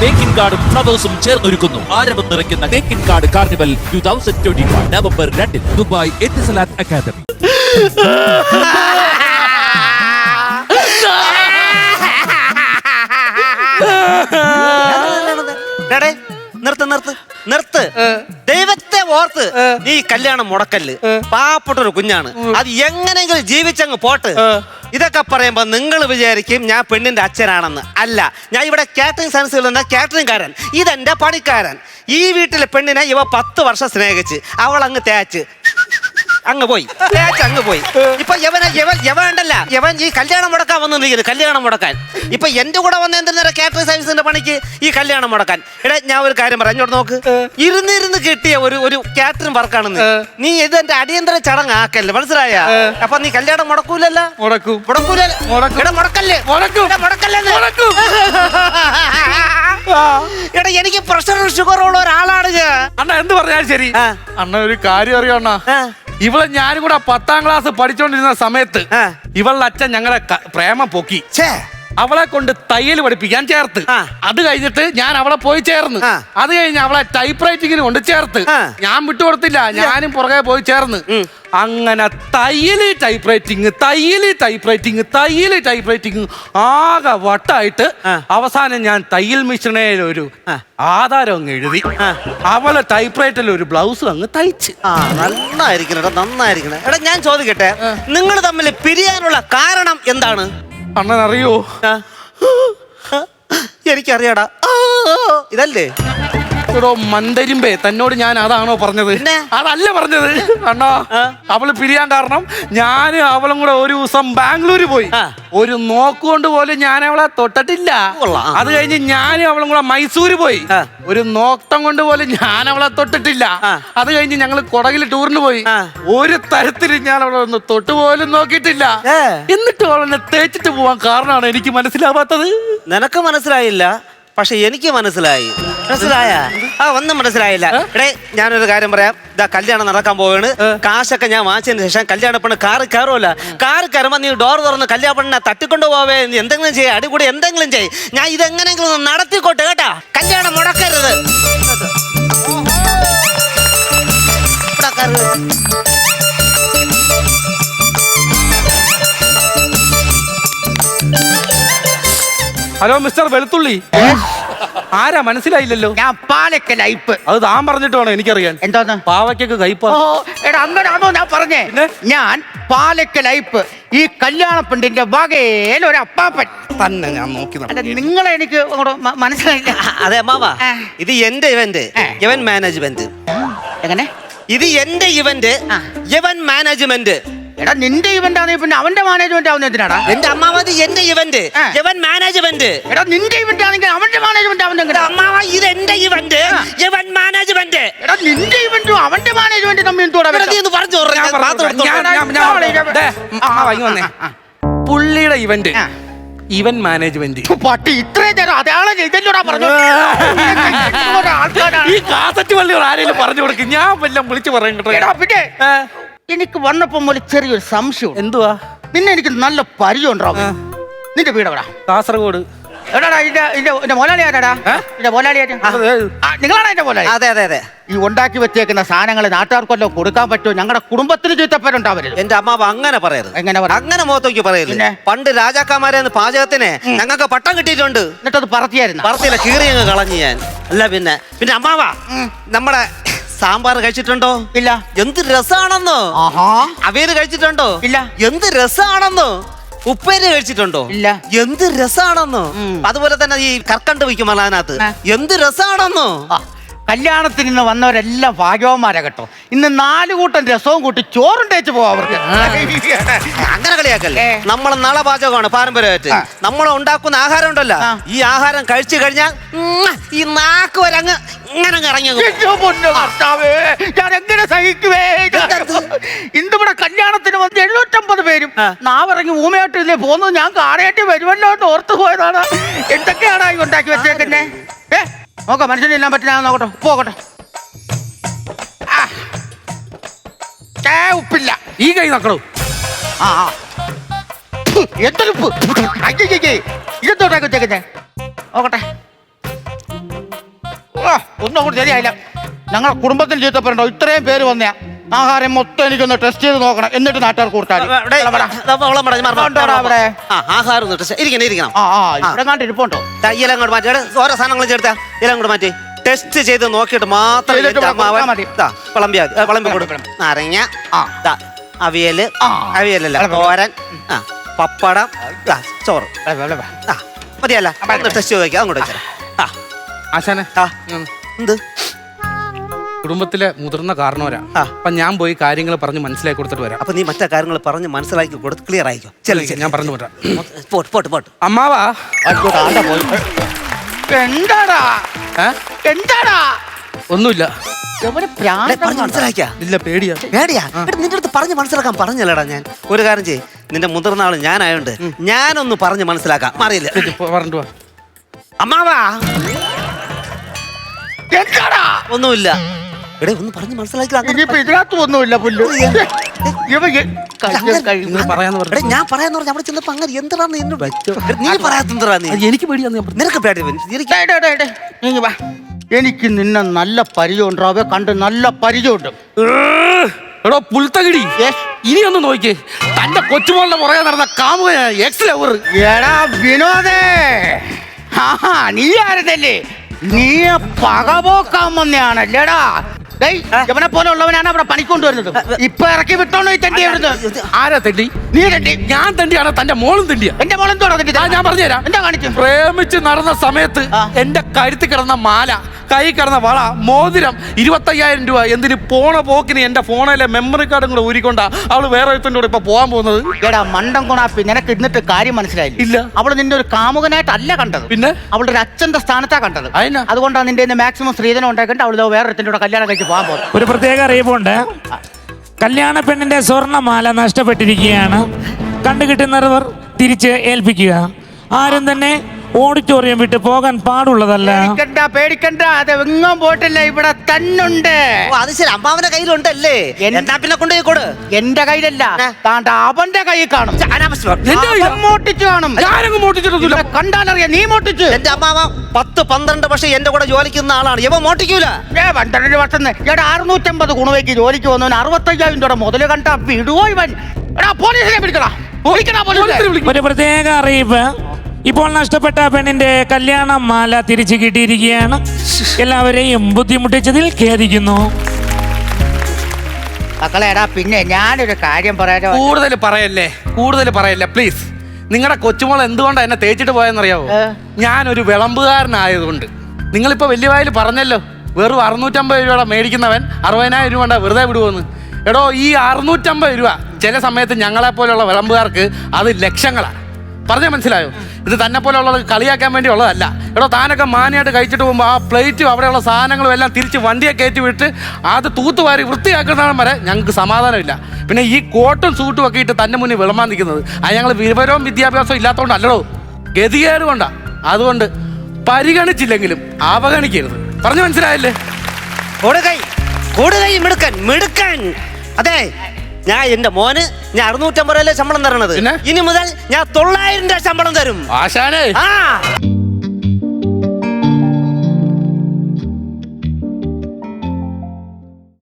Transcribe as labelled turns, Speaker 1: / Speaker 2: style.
Speaker 1: തേക്കിൻ card ഫ്ലവേഴ്സും ചേർന്നൊരുക്കുന്നു ആരവം നിറയ്ക്കുന്ന Thekkinkadu carnival two thousand twenty November രണ്ടിൽ ദുബായ് എത്തിസലാത്ത് അക്കാദമി
Speaker 2: നിർത്ത് നിർത്ത്. നിർത്ത്. ദൈവത്തെ ഓർത്ത് നീ കല്യാണം മുടക്കല്ല്. പാവപ്പെട്ട ഒരു കുഞ്ഞാണ്. അത് എങ്ങനെയെങ്കിലും ജീവിച്ചങ്ങ് പോട്ട്. ഇതൊക്കെ പറയുമ്പോ നിങ്ങൾ വിചാരിക്കും ഞാൻ പെണ്ണിന്റെ അച്ഛനാണെന്ന്. അല്ല ഞാൻ ഇവിടെ കാറ്ററിംഗ് സയൻസിൽ നിന്ന കാറ്ററിംഗ് കാരൻ ഇതെന്റെ പണിക്കാരൻ. ഈ വീട്ടിലെ പെണ്ണിനെ ഇവ പത്ത് വർഷം സ്നേഹിച്ച് അവൾ അങ്ങ് തേച്ച്. അങ്ങ് പോയി. തേച്ച് അങ്ങ് പോയി. ഇപ്പൊ യവന യവൻ യവണ്ടല്ല യവൻ ഈ കല്യാണം മുടക്കാൻ വന്നു വന്നിരിക്കുന്നു. കല്യാണം മുടക്കാൻ. ഇപ്പൊ എന്റെ കൂടെ വന്ന എന്തെന്നേരം കാറ്ററിംഗ് സർവീസിന്റെ പണിക്ക് ഈ കല്യാണം മുടക്കാൻ. എടാ ഞാൻ ഒരു കാര്യം പറയാം. ഇങ്ങോട്ട് നോക്ക്. ഇരുന്നിരുന്ന് കിട്ടിയ ഒരു ഒരു കാറ്ററിംഗ് വർക്കാണെന്ന് നീ ഇത് എന്റെ അടിയന്തര ചടങ്ങ് ആക്കല്ലേ? മനസ്സിലായ? അപ്പൊ നീ കല്യാണം മുടക്കൂലല്ല?
Speaker 3: മുടക്കും.
Speaker 2: മുടക്കൂല എടാ മുടക്കല്ലേ?
Speaker 3: മുടക്കും.
Speaker 2: എടാ, മുടക്കല്ലേന്ന്.
Speaker 3: മുടക്കും.
Speaker 2: എടാ എനിക്ക് പ്രഷറും ഷുഗറും ഉള്ള ഒരാളാണ്
Speaker 3: അണ്ണ എന്ത് പറഞ്ഞാലും ശരി. അണ്ണ ഒരു കാര്യം അറിയോ അണ്ണ. ഇവളെ ഞാനും കൂടെ പത്താം ക്ലാസ് പഠിച്ചോണ്ടിരുന്ന സമയത്ത് ഇവളുടെ അച്ഛൻ ഞങ്ങളെ ക- പ്രേമം പൊക്കി.
Speaker 2: ഛേ.
Speaker 3: അവളെ കൊണ്ട് തയ്യൽ പഠിപ്പിക്കാൻ ചേർത്ത്.
Speaker 2: ആ.
Speaker 3: അത് കഴിഞ്ഞിട്ട് ഞാൻ അവളെ പോയി ചേർന്ന്.
Speaker 2: ആ.
Speaker 3: അത് കഴിഞ്ഞ് അവളെ ടൈപ്പ് റൈറ്റിങ്ങിന് കൊണ്ട് ചേർത്ത്.
Speaker 2: ആ.
Speaker 3: ഞാൻ വിട്ടുകൊടുത്തില്ല. ഞാനും പുറകെ പോയി ചേർന്ന്. അങ്ങനെ തയ്യൽ ടൈപ്പ് റൈറ്റിങ് തയ്യൽ ടൈപ്പ് റൈറ്റിങ് തയ്യൽ ടൈപ്പ് റൈറ്റിങ് ആകെ വട്ടായിട്ട്
Speaker 2: ആ.
Speaker 3: അവസാനം ഞാൻ തയ്യൽ മിഷണയിൽ ഒരു
Speaker 2: ആ.
Speaker 3: ആധാരം അങ്ങ് എഴുതി. അവളെ ടൈപ്പ് റൈറ്ററിൽ ഒരു ബ്ലൗസ് അങ്ങ് തയ്ച്ച്.
Speaker 2: ആ നന്നായിരിക്കണം എടാ നന്നായിരിക്കണം. എടാ ഞാൻ ചോദിക്കട്ടെ? നിങ്ങൾ തമ്മിൽ പിരിയാനുള്ള കാരണം എന്താണ്?
Speaker 3: അണ്ണൻ അറിയോ?
Speaker 2: എനിക്കറിയാടാ. ഇതല്ലേ?
Speaker 3: എടോ മന്ദരിമ്പേ തന്നോട് ഞാൻ അതാണോ പറഞ്ഞത്? അതല്ല പറഞ്ഞത്. അണ്ണാ. അവൾ പിരിയാൻ കാരണം ഞാൻ അവളും കൂടെ ഒരു ദിവസം ബാംഗ്ലൂര് പോയി. ഒരു നോക്കുകൊണ്ട് പോലും ഞാൻ അവളെ തൊട്ടിട്ടില്ല. അത് കഴിഞ്ഞ് ഞാനും അവളും കൂടെ മൈസൂര് പോയി. ഒരു നോക്കം കൊണ്ട് പോലും ഞാൻ അവളെ തൊട്ടിട്ടില്ല. അത് കഴിഞ്ഞ് ഞങ്ങൾ കുടകിൽ ടൂറിന് പോയി. ഒരു തരത്തിൽ ഞാൻ അവളെ ഒന്ന് തൊട്ട് പോലും നോക്കിയിട്ടില്ല. എന്നിട്ട് അവളെന്നെ തേച്ചിട്ട് പോവാൻ കാരണമാണ് എനിക്ക് മനസ്സിലാവാത്തത്.
Speaker 2: നിനക്ക് മനസ്സിലായില്ല പക്ഷെ എനിക്ക് മനസ്സിലായി. മനസ്സിലായ? ആ ഒന്നും മനസ്സിലായില്ല. എടേ ഞാനൊരു കാര്യം പറയാം. ഇതാ കല്യാണം നടക്കാൻ പോവാണ്. കാശൊക്കെ ഞാൻ വാങ്ങിച്ചതിന് ശേഷം കല്യാണ പെണ്ണ് കാറ് കയറുമല്ല. കാറ് കയറുമ്പോ നീ ഡോർ തുറന്ന് കല്യാണ പെണ്ണിനെ തട്ടിക്കൊണ്ടു പോവേ നീ എന്തെങ്കിലും ചെയ്യ അടികൂടി എന്തെങ്കിലും ചെയ് ഞാൻ ഇതെങ്ങനെങ്കിലും ഒന്ന് നടത്തിക്കോട്ടെ കേട്ടാ. കല്യാണം മുടക്കരുത്.
Speaker 3: ഹലോ മിസ്റ്റർ വെളുത്തുള്ളി. ആരാ മനസ്സിലായില്ലല്ലോ?
Speaker 4: ഞാൻ പാലക്ക ലൈപ്പ്
Speaker 3: അത് താൻ പറഞ്ഞിട്ട് വേണം എനിക്കറിയാൻ.
Speaker 4: എന്തോന്ന്?
Speaker 3: പാവയ്ക്കൊക്കെ കയ്പ
Speaker 4: ഓ എടാ അങ്ങനാണോ ഞാൻ പറഞ്ഞേ?
Speaker 3: പിന്നെ?
Speaker 4: ഞാൻ പാലക്ക ലൈപ്പ് ഈ കല്യാണ പെണ്ണിന്റെ വകയിൽ ഒരു അപ്പാപ്പൻ.
Speaker 3: തന്നെ ഞാൻ നോക്കി
Speaker 4: അല്ല. നിങ്ങളെ എനിക്ക് അങ്ങോട്ട് മ- മനസ്സിലായില്ല.
Speaker 2: അതെ അമ്മാവാ.
Speaker 4: ആ.
Speaker 2: ഇത് എന്റെ ഇവന്റ്
Speaker 4: ആ.
Speaker 2: ഇവൻ മാനേജ്മെന്റ്.
Speaker 4: എങ്ങനെ?
Speaker 2: ഇത് എന്റെ ഇവന്റ്
Speaker 4: ആ.
Speaker 2: ഇവൻ മാനേജ്മെന്റ്.
Speaker 4: എടാ നിന്റെ ഇവന്റ് ആണ് പിന്നെ അവന്റെ മാനേജ്മെന്റ് ആവുന്ന എന്തിനാടാ?
Speaker 2: എന്റെ അമ്മാവത് എന്റെ ഇവന്റ്
Speaker 4: ആ.
Speaker 2: ഇവൻ മാനേജ്മെന്റ്
Speaker 4: എടാ നിന്റെ ഇവന്റ് ആണെങ്കിൽ അവന്റെ മാനേജ്മെന്റ് ആവുന്ന
Speaker 2: എടാ
Speaker 4: എങ്ങനെ
Speaker 2: അമ്മാവ ഇത് എന്റെ ഇവന്റ് ഇവൻ മാനേജ്മെന്റ്
Speaker 4: എടാ നിന്റെ ഇവന്റും അവന്റെ മാനേജ്മെന്റ് തമ്മിൽ എന്തോടാ
Speaker 2: ഇവിടെ പറഞ്ഞു
Speaker 3: ഞാൻ പറഞ്ഞു ഞാൻ- ഞാൻ- ഞാൻ- ദേ, ആ, ഇങ്ങ് വന്നേ. പുള്ളിയുടെ ഇവന്റ്
Speaker 4: ആ.
Speaker 3: ഇവൻ മാനേജ്മെന്റ്
Speaker 4: ഥു, പട്ടി ഇത്രയും നേരം അയാളെ ഇതല്ലോടാ പറഞ്ഞു? ആൾക്കാരാണ്
Speaker 3: ഈ കാസറ്റ് പള്ളി ആരെങ്കിലും പറഞ്ഞു കൊടുക്കും. ഞാൻ വല്ലതും വിളിച്ചു പറയും കേട്ടോ.
Speaker 4: എടാ പിന്നെ
Speaker 3: ഏ,
Speaker 4: എനിക്ക് വന്നപ്പം പോലെ ചെറിയൊരു സംശയം
Speaker 3: എന്തുവാ?
Speaker 4: നിന്നെ എനിക്ക് നല്ല പരിചയം ഉണ്ടാവും നിന്റെ വീട് എവിടാ?
Speaker 3: കാസർഗോഡ്.
Speaker 4: എവിടാടാ ഇതിന്റെ ഇതിന്റെ ഇതിന്റെ മോലാളി ആരാടാ? ഇതിന്റെ മോലാളി ആരാ?
Speaker 3: അതെ.
Speaker 4: ആ, നിങ്ങളാണ് എന്റെ
Speaker 2: അതെ അതെ അതെ.
Speaker 4: ഈ ഉണ്ടാക്കി വെച്ചേക്കുന്ന സാധനങ്ങൾ നാട്ടുകാർക്കല്ലോ കൊടുക്കാൻ പറ്റുമോ? ഞങ്ങളുടെ കുടുംബത്തിന് ചീത്തപ്പേരുണ്ടാവരുത്.
Speaker 2: എന്റെ അമ്മാവ് അങ്ങനെ പറയരുത്.
Speaker 4: എങ്ങനെ പറ
Speaker 2: അങ്ങനെ മുഖത്തേക്ക് പറയരുത്.
Speaker 4: പിന്നെ?
Speaker 2: പണ്ട് രാജാക്കന്മാരെ പാചകത്തിന് ഞങ്ങൾക്ക് പട്ടം കിട്ടിയിട്ടുണ്ട്.
Speaker 4: എന്നിട്ടത് പറത്തിയായിരുന്നു?
Speaker 2: പറത്തില്ല കീറി അങ്ങ് കളഞ്ഞു ഞാൻ. അല്ല പിന്നെ പിന്നെ അമ്മാവാ നമ്മുടെ സാമ്പാർ കഴിച്ചിട്ടുണ്ടോ?
Speaker 4: ഇല്ല.
Speaker 2: എന്ത് രസാണെന്നോ?
Speaker 4: ആഹാ.
Speaker 2: അവർ കഴിച്ചിട്ടുണ്ടോ?
Speaker 4: ഇല്ല.
Speaker 2: എന്ത് രസാണെന്നോ? ഉപ്പേരി കഴിച്ചിട്ടുണ്ടോ?
Speaker 4: ഇല്ല.
Speaker 2: എന്ത് രസാണെന്നോ? അതുപോലെ തന്നെ ഈ കർക്കണ്ട് വയ്ക്കുമ്പോൾ അതിനകത്ത്. എന്ത് രസാണെന്നോ?
Speaker 4: കല്യാണത്തിന് ഇന്ന് വന്നവരെല്ലാം ഭാഗ്യവന്മാരാ കേട്ടോ. ഇന്ന് നാല് കൂട്ടം രസവും കൂട്ടി ചോറും തേച്ച് പോവാ അവർക്ക്.
Speaker 2: അങ്ങനെ കളിയാക്കല്ലേ. നമ്മൾ നാളെ പാചകമാണ് പാരമ്പര്യമായിട്ട്. നമ്മൾ ഉണ്ടാക്കുന്ന ആഹാരം ഉണ്ടല്ലോ ഈ ആഹാരം കഴിച്ചു കഴിഞ്ഞാൽ ഈ നാക്ക് വരെ അങ്ങ് ഇങ്ങനെ ഇറങ്ങി
Speaker 4: ഞാൻ എങ്ങനെ സഹിക്കുവേ? ഇന്നിവിടെ കല്യാണത്തിന് വന്ന് എഴുന്നൂറ്റമ്പത് പേരും നാവിറങ്ങി ഊമയായിട്ട് ഇല്ലേ പോകുന്നത് ഞാൻ കാണേണ്ടി വരുമല്ലോ എന്ന് ഓർത്തു പോയതാണ്. എന്തൊക്കെയാണ് ഉണ്ടാക്കി വെച്ചേക്കുന്നേ? ഏ? നോക്കാം മനുഷ്യനെ എല്ലാം പറ്റില്ല നോക്കട്ടെ. ഉപ്പ് നോക്കട്ടെ. ഏ, ഉപ്പില്ല.
Speaker 3: ഈ കൈ നോക്കണോ.
Speaker 4: ആ ആ. എന്തൊരു ഉപ്പ് അയ്യേ ഇതെന്തോട്ടാക്കി വെച്ചേക്കുന്നേ? നോക്കട്ടെ. ഒന്നും അങ്ങോട്ട് ശരിയായില്ല. ഞങ്ങളുടെ കുടുംബത്തിൽ ജീവിതപ്പെടണ്ടോ ഇത്രയും പേര് വന്നയാ. ആഹാരം മൊത്തം എനിക്കൊന്ന് ടെസ്റ്റ് ചെയ്ത് നോക്കണം. എന്നിട്ട് നാട്ടുകാർ
Speaker 2: കൂട്ടാൻ
Speaker 4: അവിടെ?
Speaker 2: ആഹാരം ഒന്ന് ടെസ്റ്റ് ഇരിക്കണം ഇരിക്കണം.
Speaker 4: ആ ആ ഇവിടെ കണ്ട് ഇരിപ്പുണ്ടോ
Speaker 2: ഇല അങ്ങോട്ട് മാറ്റി. ഓരോ സാധനങ്ങൾ ചേർത്താ ഇല അങ്ങോട്ട് മാറ്റി. ടെസ്റ്റ് ചെയ്ത് നോക്കിയിട്ട് മാത്രം വിളമ്പി
Speaker 4: വിളമ്പി.
Speaker 2: നാരങ്ങ.
Speaker 4: ആ.
Speaker 2: ദാ, അവിയൽ.
Speaker 4: ആ.
Speaker 2: അവിയലല്ല. തോരൻ. പപ്പടം. ചോറ്. മതിയല്ല. ടെസ്റ്റ് ചെയ്ത് നോക്കിയാൽ അങ്ങോട്ട് വെച്ചാൽ
Speaker 3: ആശാനെ.
Speaker 2: എന്ത്?
Speaker 3: കുടുംബത്തിലെ മുതിർന്ന കാരണവരാ.
Speaker 2: ആ.
Speaker 3: അപ്പൊ ഞാൻ പോയി കാര്യങ്ങൾ പറഞ്ഞ് മനസ്സിലാക്കി കൊടുത്തിട്ട് വരാം.
Speaker 2: അപ്പൊ നീ മറ്റേ കാര്യങ്ങൾ പറഞ്ഞ് മനസ്സിലാക്കി കൊടുത്ത് ക്ലിയർ ആയിക്കോ. ചെല്ലു ചെല്ലു.
Speaker 3: ഞാൻ പറഞ്ഞു വിടാം.
Speaker 2: പോട്ട് പോട്ട് പോട്ട്.
Speaker 3: അമ്മാവാ.
Speaker 4: എന്താടാ
Speaker 3: ഏ?
Speaker 4: എന്താടാ
Speaker 3: ഒന്നുമില്ല.
Speaker 4: പ്രാന്തം
Speaker 2: പറഞ്ഞ് മനസ്സിലാക്കിയാ?
Speaker 3: ഇല്ല പേടിയാ.
Speaker 2: പേടിയാ? എടാ നിന്റെ അടുത്ത് പറഞ്ഞ് മനസ്സിലാക്കാൻ പറഞ്ഞല്ലടാ ഞാൻ. ഒരു കാര്യം ചെയ്യ്. നിന്റെ മുതിർന്ന ആൾ ഞാനായോണ്ട് ഞാനൊന്ന് പറഞ്ഞ് മനസ്സിലാക്കാം. മാറിയില്ല.
Speaker 3: പറഞ്ഞിട്ട് വാ.
Speaker 2: അമ്മാവാ.
Speaker 4: എന്താടാ
Speaker 2: ഒന്നുമില്ല. എടേ ഒന്ന് പറഞ്ഞ് മനസ്സിലാക്കി
Speaker 4: ഇനിയിപ്പോ ഇതിനകത്ത് ഒന്നുമില്ല പുല്ല്. ഇവ എ- കഴിയും, കഴിയും.
Speaker 3: പറയാന്ന് പറഞ്ഞു
Speaker 2: എടേ ഞാൻ പറയാന്ന് പറഞ്ഞു അവിടെ ചെന്നപ്പോ അങ്ങനെ എന്താണ് എന്നോട് എടേ, നീ നീ?
Speaker 3: അത് എനിക്ക് പേടിയാന്ന് ഞാൻ പറഞ്ഞു.
Speaker 2: നിനക്ക് പേടി വരും. എനിക്ക്
Speaker 4: ഡേ, ഡേ, ഡേ, ഡേ. നീങ്ങ് വാ. എനിക്ക് നിന്നെ നല്ല പരിചയമുണ്ട് ഉണ്ടാവേ കണ്ട് നല്ല പരിചയമുണ്ട്.
Speaker 3: എടോ പുൽത്തകിടി.
Speaker 4: Yes.
Speaker 3: ഇനി ഒന്ന് നോക്കി. തന്റെ കൊച്ചുമോളുടെ പുറകെ നടന്ന കാമുക എക്സ് ലവർ
Speaker 4: എടാ വിനോദേ. ആഹാ നീ ആരുതല്ലേ? നീ പകപോക്കാൻ വന്നെയാണല്ലേടാ. ഇവനെ പോലെ ഉള്ളവനാണ് അവിടെ പണിക്കൊണ്ടുവരുന്നത്. ഇപ്പൊ ഇറക്കി വിട്ടോണോ ഈ തെണ്ടി എവിടുന്ന്
Speaker 3: ആരാ തെണ്ടി?
Speaker 4: നീ തെണ്ടി.
Speaker 3: ഞാൻ തെണ്ടിയാണ് തന്റെ മോളും തെണ്ടിയാ.
Speaker 4: എന്റെ മോളെന്തോടാ തെണ്ടി?
Speaker 3: ഞാൻ പറഞ്ഞുതരാം.
Speaker 4: എന്താ കാണിച്ചു
Speaker 3: പ്രേമിച്ച് നടന്ന സമയത്ത്. എന്റെ കരുത്തി കിടന്ന മാല കൈ കിടന്ന വള മോതിരം ഇരുപത്തയ്യായിരം രൂപ. എന്തിന് പോണ പോക്കിന് എന്റെ ഫോണിലെ മെമ്മറി കാർഡും കൂടെ ഊരിക്കൊണ്ടാ അവൾ വേറെ ഒരുത്തന്റെ കൂടെ ഇപ്പൊ പോകാൻ പോകുന്നത്?
Speaker 4: എടാ മണ്ടം കൊണാപ്പി നിനക്ക് ഇന്നിട്ട് കാര്യം മനസ്സിലായില്ല?
Speaker 3: ഇല്ല.
Speaker 4: അവൾ നിന്റെ ഒരു കാമുകനായിട്ടല്ല കണ്ടത്.
Speaker 3: പിന്നെ?
Speaker 4: അവളുടെ ഒരു അച്ഛന്റെ സ്ഥാനത്താ കണ്ടത്? അതുകൊണ്ടാണ് നിന്റെ മാക്സിമം സ്ത്രീധനം ഉണ്ടാക്കിയിട്ട് അവൾ വേറെ ഒരുത്തിന്റെ കൂടെ കല്യാണം കഴിച്ച് പോകാൻ പോകുന്നത്.
Speaker 5: ഒരു പ്രത്യേക അറിയിപ്പുണ്ട് കല്യാണ പെണ്ണിന്റെ സ്വർണമാല നഷ്ടപ്പെട്ടിരിക്കുകയാണ്. കണ്ടുകിട്ടുന്നവർ തിരിച്ച് ഏൽപ്പിക്കുക. ആരും തന്നെ ഓഡിറ്റോറിയം വിട്ട് പോകാൻ പാടുള്ളതല്ല.
Speaker 4: പേടിക്കണ്ട പേടിക്കണ്ട. അത് എങ്ങും പോയിട്ടില്ല. ഇവിടെ തന്നുണ്ട്.
Speaker 2: ഓ, അത് ശരി. അമ്മാവന്റെ കയ്യിലുണ്ടല്ലേ?
Speaker 4: എൻ-
Speaker 2: എന്നാ പിന്നെ കൊണ്ടുപോയി കൊടു.
Speaker 4: എന്റെ കയ്യിലല്ല. താണ്ട അവന്റെ കയ്യിൽ കാണും.
Speaker 2: അനാവശ്യം
Speaker 3: എന്റെ കയ്യിലാ?
Speaker 4: അവൻ മോട്ടിച്ചു കാണും.
Speaker 3: ഞാനങ്ങ് മോട്ടിച്ചിട്ടൊന്നുമില്ല
Speaker 4: ഇവിടെ കണ്ടാലറിയാം നീ മോട്ടിച്ചു
Speaker 2: എന്റെ അമ്മാവ പത്ത് പന്ത്രണ്ട് പക്ഷെ എന്റെ കൂടെ ജോലിക്കുന്ന ആളാണ്. ഇവ മോട്ടിക്കൂല
Speaker 4: ഏ പന്ത്രണ്ട് വർഷം ഇവിടെ അറുന്നൂറ്റമ്പത് ഗുണവയ്ക്ക് ജോലിക്ക് വന്നവൻ അറുപത്തയ്യായിരം രൂപ മുതൽ കണ്ട വിടുവോ ഇവൻ? എടാ പോലീസിനെ പിടിക്കടാ വിളിക്കടാ പോലീസിനെ
Speaker 3: പോലീസിനെ.
Speaker 5: ഒരു പ്രത്യേക അറിയിപ്പ്. ഇപ്പോൾ നഷ്ടപ്പെട്ട പെണ്ണിന്റെ കല്യാണ മാല തിരിച്ചു കിട്ടിയിരിക്കുകയാണ്. എല്ലാവരെയും ബുദ്ധിമുട്ടിച്ചതിൽ ഖേദിക്കുന്നു.
Speaker 4: മക്കളേടാ പിന്നെ ഞാനൊരു കാര്യം പറയാനോ
Speaker 3: കൂടുതൽ പറയല്ലേ കൂടുതൽ പറയല്ലേ പ്ലീസ് നിങ്ങളുടെ കൊച്ചുമോൾ എന്തുകൊണ്ടാണ് എന്നെ തേച്ചിട്ട് പോയെന്നറിയാവോ? ഞാനൊരു വിളമ്പുകാരനായതുകൊണ്ട്. നിങ്ങളിപ്പോ വലിയ വായിൽ പറഞ്ഞല്ലോ വെറും അറുന്നൂറ്റമ്പത് രൂപയുടെ മേടിക്കുന്നവൻ അറുപതിനായിരം രൂപ വെറുതെ വിടുവോന്ന്. എടോ ഈ അറുന്നൂറ്റമ്പത് രൂപ ചില സമയത്ത് ഞങ്ങളെപ്പോലുള്ള പോലെയുള്ള വിളമ്പുകാർക്ക് അത് ലക്ഷങ്ങളാണ് പറഞ്ഞാൽ മനസ്സിലായോ? ഇത് തന്നെ പോലെയുള്ളത് കളിയാക്കാൻ വേണ്ടി ഉള്ളതല്ല എടോ താനൊക്കെ മാനിയായിട്ട് കഴിച്ചിട്ട് പോകുമ്പോൾ ആ പ്ലേറ്റും അവിടെയുള്ള സാധനങ്ങളും എല്ലാം തിരിച്ച് വണ്ടിയെ കയറ്റി വിട്ട് അത് തൂത്തുവാരി വൃത്തിയാക്കുന്നതാണ് വരെ ഞങ്ങൾക്ക് സമാധാനമില്ല. പിന്നെ ഈ കോട്ടും സൂട്ടും ഒക്കെ ഇട്ട് തന്നെ മുന്നിൽ വിളമ്പാൻ നിൽക്കുന്നത്. അത് ഞങ്ങൾ വിവരവും വിദ്യാഭ്യാസവും ഇല്ലാത്തതുകൊണ്ടല്ലോ ഗതികേട് കൊണ്ടാ. അതുകൊണ്ട് പരിഗണിച്ചില്ലെങ്കിലും അവഗണിക്കരുത്. പറഞ്ഞു മനസ്സിലായല്ലേ?
Speaker 2: കൊടുകൈ കൊടുകൈ മിടുക്കൻ മിടുക്കൻ. അതെ ഞാൻ എന്റെ മോന് ഞാൻ അറുന്നൂറ്റമ്പത് ശമ്പളം തരണത്. ഇനി മുതൽ ഞാൻ തൊള്ളായിരം രൂപ ശമ്പളം തരും.
Speaker 3: ആശാനേ.
Speaker 2: ആ.